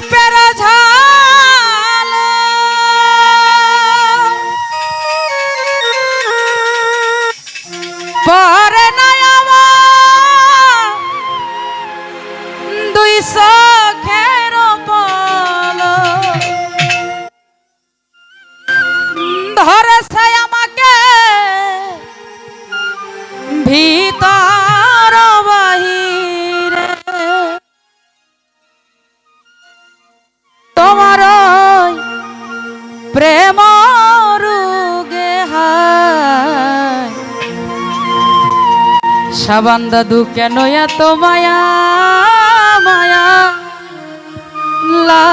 Super. সাবান দাদু কেন এত মায়া মায়া। লা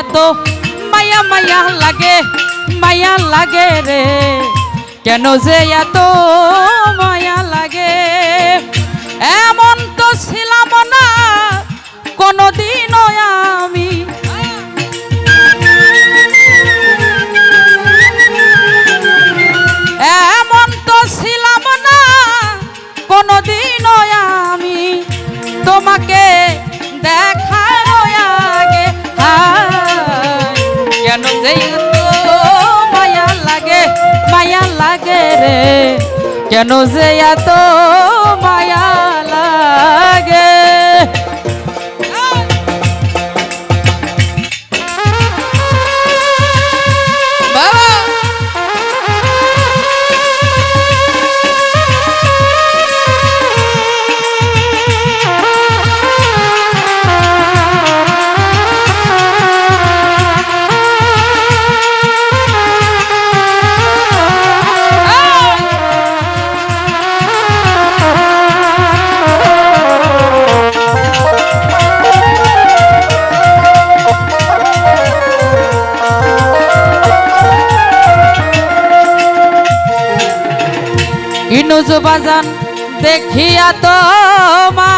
এত মায়া মায়া লাগে মায়া লাগে রে। কেন যে এত মায়া লাগে? এমন তো ছিলাম না, কোনোদিন কেন যে এত মায়া লাগে? जुबाजान देखिया तो मा।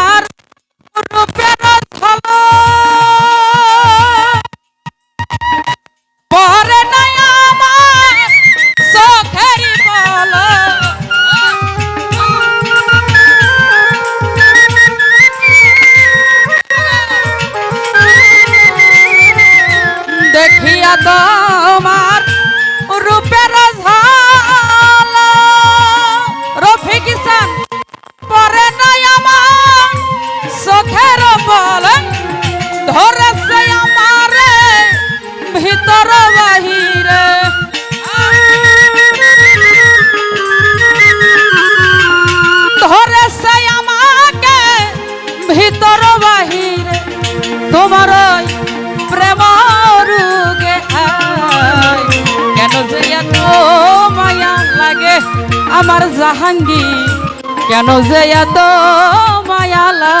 আমার জাহাঙ্গীর। কেন যে এত মায়ালা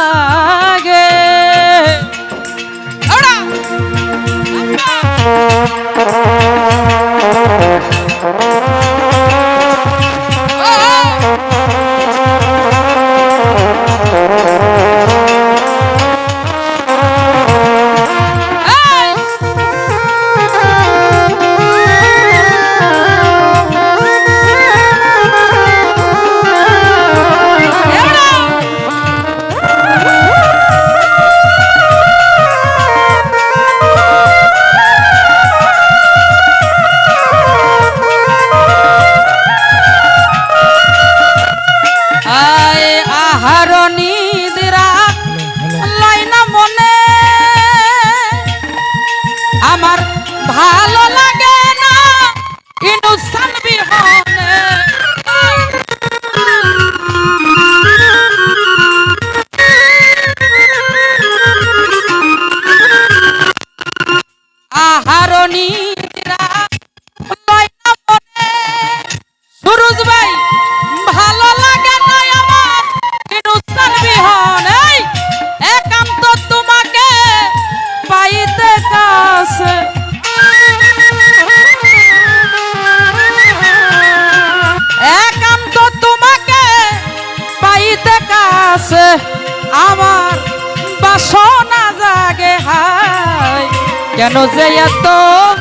কেন যে এত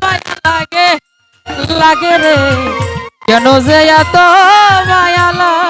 মায়া লাগে লাগে রে? কেন যে এত মায়া লাগে?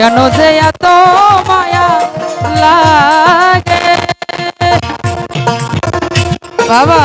কেন যে এত মায়া লাগে? বাবা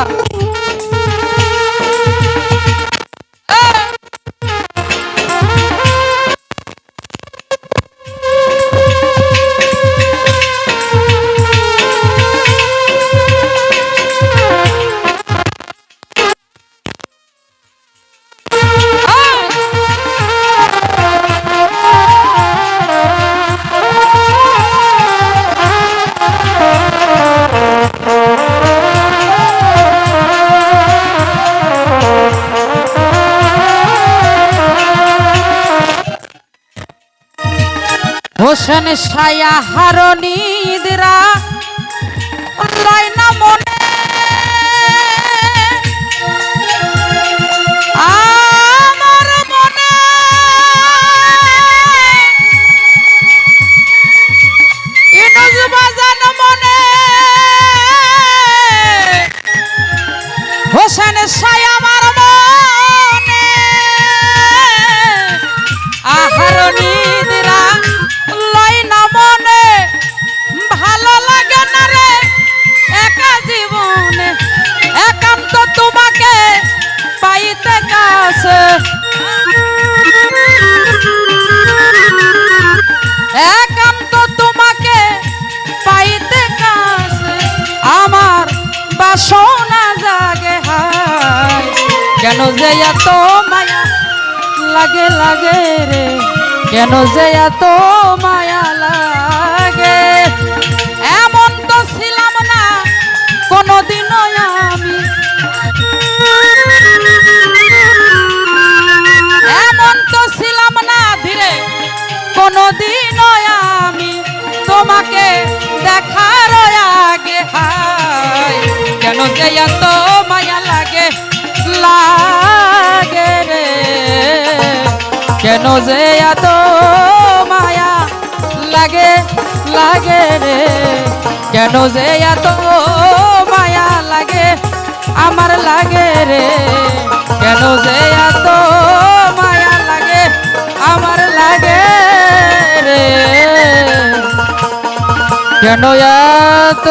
হোসেন সায়া হারনিদরা লয় না মনে। আমার মনে। মনে। হোসেন সায়া আমার মনে। আহার নিদিরা। লয় না ভালো লাগে না একা জীবনে। একান্ত তোমাকে পাইতে কাছে। একান্ত তোমাকে পাইতে কাছে। আমার বাসনা জাগে হায়। কেন যে এত মায়া লাগে লাগে রে। কেন যে এত মায়া লাগে? এমন তো ছিলাম না, কোনোদিনও আমি। এমন তো ছিলাম না ধীরে, কোনোদিনও আমি। তোমাকে দেখার আগে হায়, কেন যে এত মায়া লাগে? রে কেন যে এত মায়া? লাগে লাগে রে। কেন যে এত মায়া লাগে? আমার লাগে রে। কেন যে এত মায়া লাগে? আমার লাগে রে। কেন এত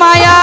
মায়া